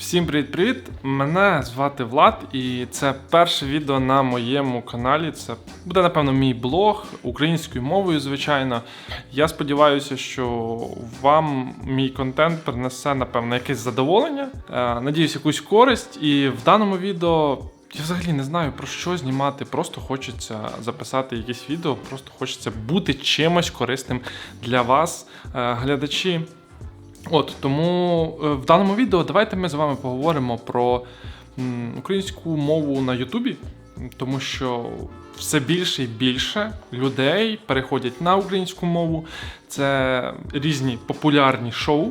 Всім привіт-привіт! Мене звати Влад, і це перше відео на моєму каналі. Це буде, напевно, мій блог українською мовою, звичайно. Я сподіваюся, що вам мій контент принесе, напевно, якесь задоволення. Е, Надіюсь, якусь користь. І в даному відео. Я взагалі не знаю про що знімати. Просто хочеться записати якесь відео, просто хочеться бути чимось корисним для вас, е, глядачі. От тому е, в даному відео давайте ми з вами поговоримо про українську мову на Ютубі, тому що все більше і більше людей переходять на українську мову. Це різні популярні шоу,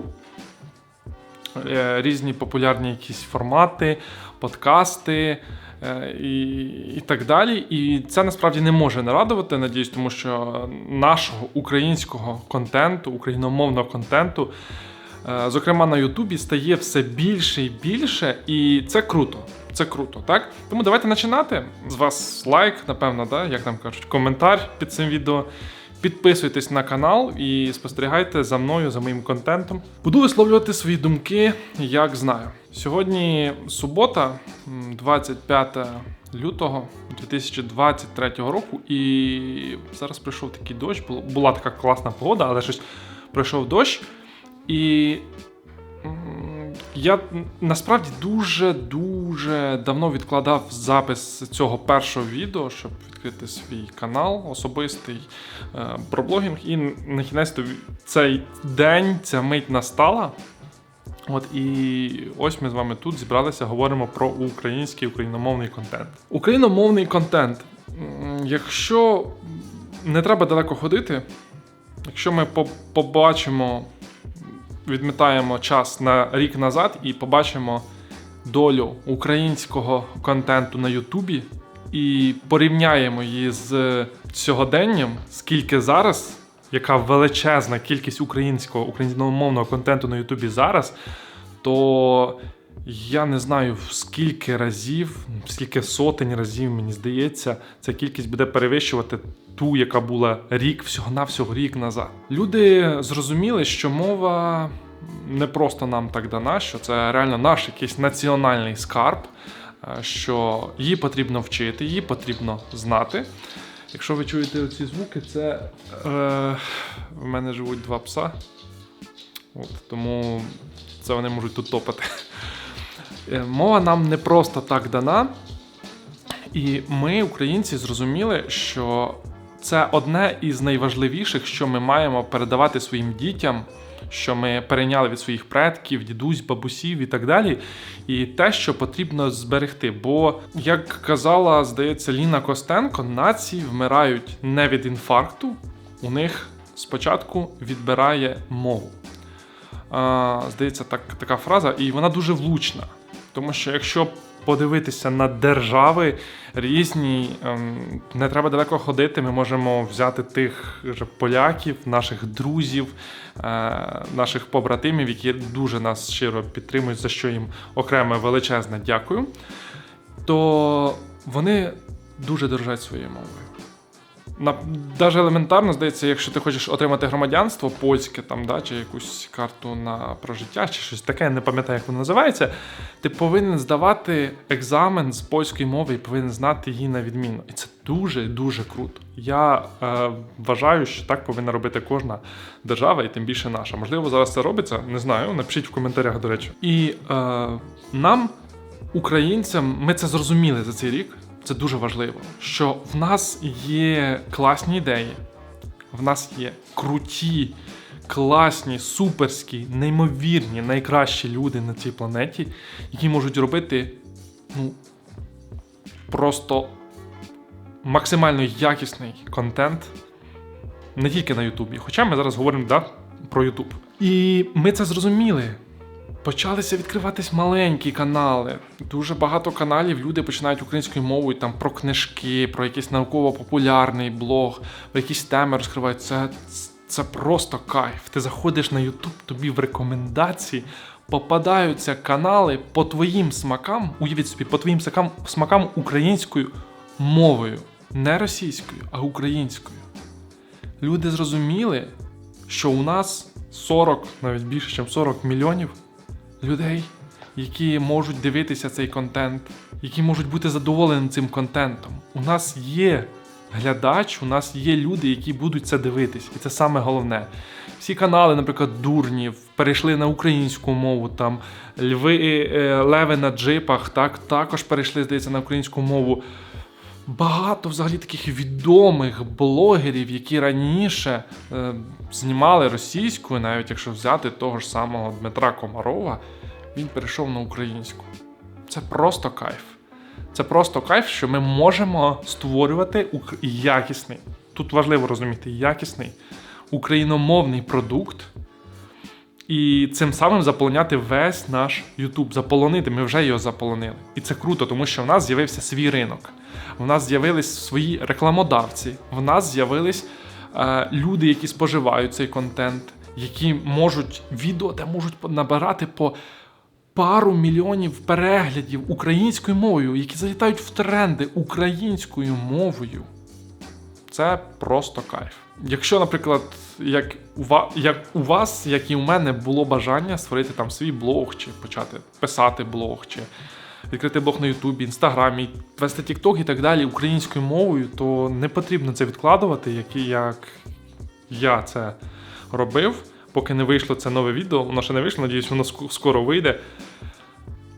е, різні популярні якісь формати, подкасти. е, І, і так далі. І це насправді не може не радувати, надіюсь, тому що нашого українського контенту, україномовного контенту, зокрема на Ютубі, стає все більше і більше, і це круто. Це круто, так? Тому давайте починати. З вас лайк, напевно, да? як там кажуть, коментар під цим відео. Підписуйтесь на канал і спостерігайте за мною, за моїм контентом. Буду висловлювати свої думки, як знаю. Сьогодні субота, 25 лютого 2023 року, і зараз прийшов такий дощ. Була така класна погода, але щось пройшов дощ. І я насправді дуже дуже давно відкладав запис цього першого відео, щоб відкрити свій канал особистий е, про блогінг. І на кінець цей день, ця мить настала. От і ось ми з вами тут зібралися, говоримо про український україномовний контент. Україномовний контент. Якщо не треба далеко ходити, якщо ми побачимо, відмітаємо час на рік назад і побачимо долю українського контенту на Ютубі і порівняємо її з сьогоденням, скільки зараз, яка величезна кількість українського україномовного контенту на Ютубі зараз, то я не знаю скільки разів, скільки сотень разів, мені здається, ця кількість буде перевищувати ту, яка була рік, всього-навсього рік назад. Люди зрозуміли, що мова не просто нам так дана, що це реально наш якийсь національний скарб, е, що її потрібно вчити, її потрібно знати. Якщо ви чуєте ці звуки, це е, в мене живуть два пса. От, тому це вони можуть тут топати. Е, Мова нам не просто так дана. І ми, українці, зрозуміли, що це одне із найважливіших, що ми маємо передавати своїм дітям, що ми перейняли від своїх предків, дідусь, бабусів і так далі. І те, що потрібно зберегти. Бо, як казала, здається, Ліна Костенко, нації вмирають не від інфаркту, у них спочатку відбирає мову. А, здається, так, така фраза, і вона дуже влучна. Тому що якщо подивитися на держави різні, ем, не треба далеко ходити. Ми можемо взяти тих же поляків, наших друзів, е, наших побратимів, які дуже нас щиро підтримують, за що їм окреме величезне дякую. То вони дуже дорожать своєю мовою. На, даже елементарно здається, якщо ти хочеш отримати громадянство польське там, да, чи якусь карту на прожиття, чи щось таке, я не пам'ятаю, як воно називається, ти повинен здавати екзамен з польської мови і повинен знати її на відмінно. І це дуже дуже круто. Я е, вважаю, що так повинна робити кожна держава, і тим більше наша. Можливо, зараз це робиться, не знаю. Напишіть в коментарях, до речі. І е, нам, українцям, ми це зрозуміли за цей рік. Це дуже важливо, що в нас є класні ідеї, в нас є круті, класні, суперські, неймовірні, найкращі люди на цій планеті, які можуть робити ну, просто максимально якісний контент не тільки на Ютубі. Хоча ми зараз говоримо да, про Ютуб. І ми це зрозуміли. Почалися відкриватись маленькі канали. Дуже багато каналів люди починають українською мовою там про книжки, про якийсь науково-популярний блог, про якісь теми розкривають. Це, це просто кайф. Ти заходиш на YouTube, тобі в рекомендації попадаються канали по твоїм смакам, уявіть собі, по твоїм смакам, смакам українською мовою. Не російською, а українською. Люди зрозуміли, що у нас 40, навіть більше, ніж 40 мільйонів людей, які можуть дивитися цей контент, які можуть бути задоволені цим контентом. У нас є глядач, у нас є люди, які будуть це дивитись, і це саме головне. Всі канали, наприклад, дурнів, перейшли на українську мову. Там льви, е, леви на джипах, так також перейшли, здається, на українську мову. Багато взагалі таких відомих блогерів, які раніше е, знімали російською, навіть якщо взяти того ж самого Дмитра Комарова, він перейшов на українську. Це просто кайф. Це просто кайф, що ми можемо створювати якісний. Тут важливо розуміти, якісний україномовний продукт. І цим самим заполоняти весь наш YouTube, заполонити. Ми вже його заполонили. І це круто, тому що в нас з'явився свій ринок. В нас з'явились свої рекламодавці, в нас з'явились е, люди, які споживають цей контент, які можуть відео, де можуть набирати по пару мільйонів переглядів українською мовою, які залітають в тренди українською мовою. Це просто кайф. Якщо, наприклад, як у, вас, як у вас, як і у мене, було бажання створити там свій блог, чи почати писати блог, чи відкрити блог на Ютубі, Інстаграмі, вести Тікток і так далі українською мовою, то не потрібно це відкладувати, як, як я це робив, поки не вийшло це нове відео. Воно ще не вийшло, надіюсь, воно скоро вийде.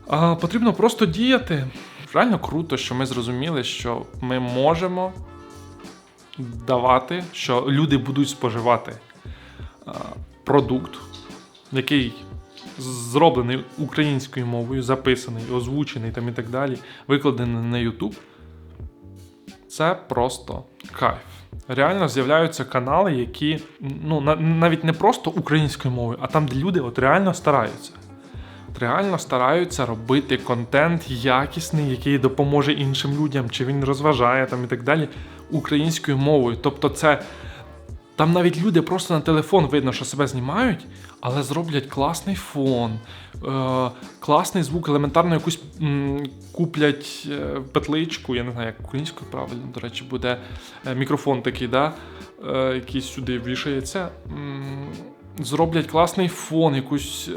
А, потрібно просто діяти. Реально круто, що ми зрозуміли, що ми можемо давати, що люди будуть споживати продукт, який зроблений українською мовою, записаний, озвучений там і так далі, викладений на YouTube. Це просто кайф. Реально з'являються канали, які ну, навіть не просто українською мовою, а там, де люди от реально стараються. От реально стараються робити контент якісний, який допоможе іншим людям, чи він розважає там і так далі українською мовою. Тобто, це там навіть люди просто на телефон видно, що себе знімають, але зроблять класний фон, е, класний звук, елементарно якусь куплять е, петличку, я не знаю, як українською правильно, до речі, буде е, мікрофон такий, да, який сюди вішається. Зроблять класний фон, якусь.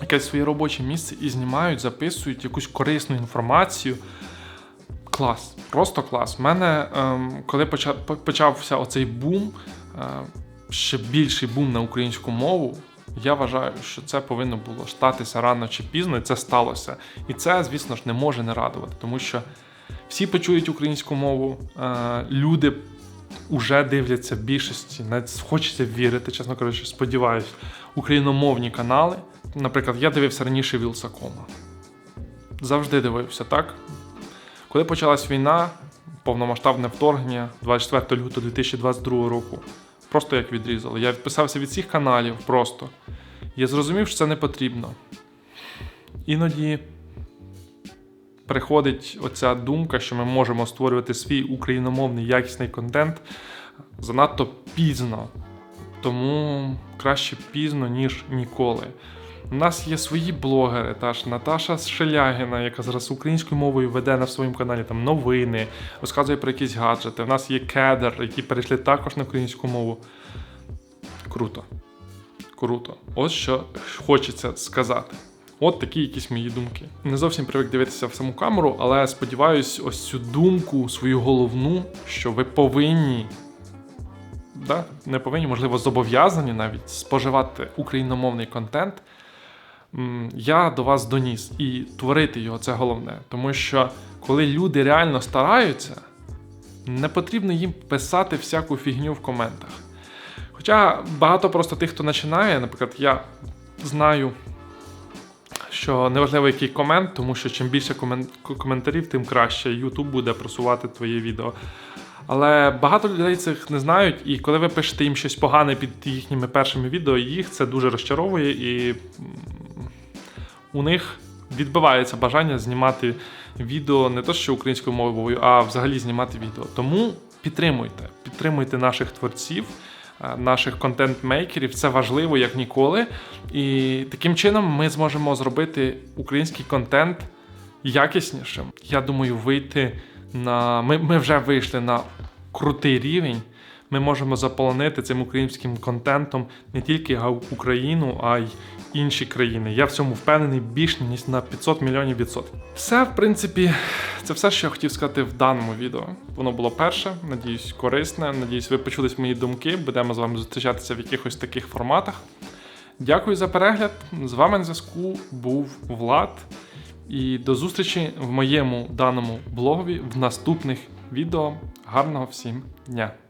Якесь своє робоче місце і знімають, записують якусь корисну інформацію. Клас, просто клас. У мене, ем, коли почав, почався оцей бум, е, ще більший бум на українську мову, я вважаю, що це повинно було статися рано чи пізно, і це сталося. І це, звісно ж, не може не радувати, тому що всі почують українську мову, е, люди вже дивляться більшості, навіть хочеться вірити, чесно кажучи, сподіваюся, україномовні канали. Наприклад, я дивився раніше Вілсакома. Завжди дивився, так? Коли почалась війна, повномасштабне вторгнення 24 лютого 2022 року, просто як відрізало. Я відписався від всіх каналів просто. Я зрозумів, що це не потрібно. Іноді приходить оця думка, що ми можемо створювати свій україномовний якісний контент занадто пізно. Тому краще пізно, ніж ніколи. У нас є свої блогери, та ж Наташа Шелягіна, яка зараз українською мовою веде на своєму каналі там новини, розказує про якісь гаджети. У нас є кедр, які перейшли також на українську мову. Круто. Круто. Ось що хочеться сказати. От такі якісь мої думки. Не зовсім привик дивитися в саму камеру, але сподіваюсь, ось цю думку, свою головну, що ви повинні да, не повинні, можливо, зобов'язані навіть споживати україномовний контент. Я до вас доніс і творити його це головне. Тому що коли люди реально стараються, не потрібно їм писати всяку фігню в коментах. Хоча багато просто тих, хто починає, наприклад, я знаю, що неважливо який комент, тому що чим більше коментарів, тим краще. YouTube буде просувати твоє відео. Але багато людей цих не знають, і коли ви пишете їм щось погане під їхніми першими відео, їх це дуже розчаровує, і у них відбивається бажання знімати відео не то що українською мовою, а взагалі знімати відео. Тому підтримуйте, підтримуйте наших творців, е, наших контент-мейкерів. Це важливо як ніколи. І таким чином ми зможемо зробити український контент якіснішим. Я думаю, вийти на. Ми, ми вже вийшли на крутий рівень. Ми можемо заполонити цим українським контентом не тільки Україну, а й інші країни. Я в цьому впевнений більш ніж на 500 мільйонів відсотків. Все, в принципі, це все, що я хотів сказати в даному відео. Воно було перше, надіюсь, корисне. Надіюсь, ви почулись мої думки. Будемо з вами зустрічатися в якихось таких форматах. Дякую за перегляд. З вами на зв'язку був Влад. І до зустрічі в моєму даному блогові в наступних відео. Гарного всім дня!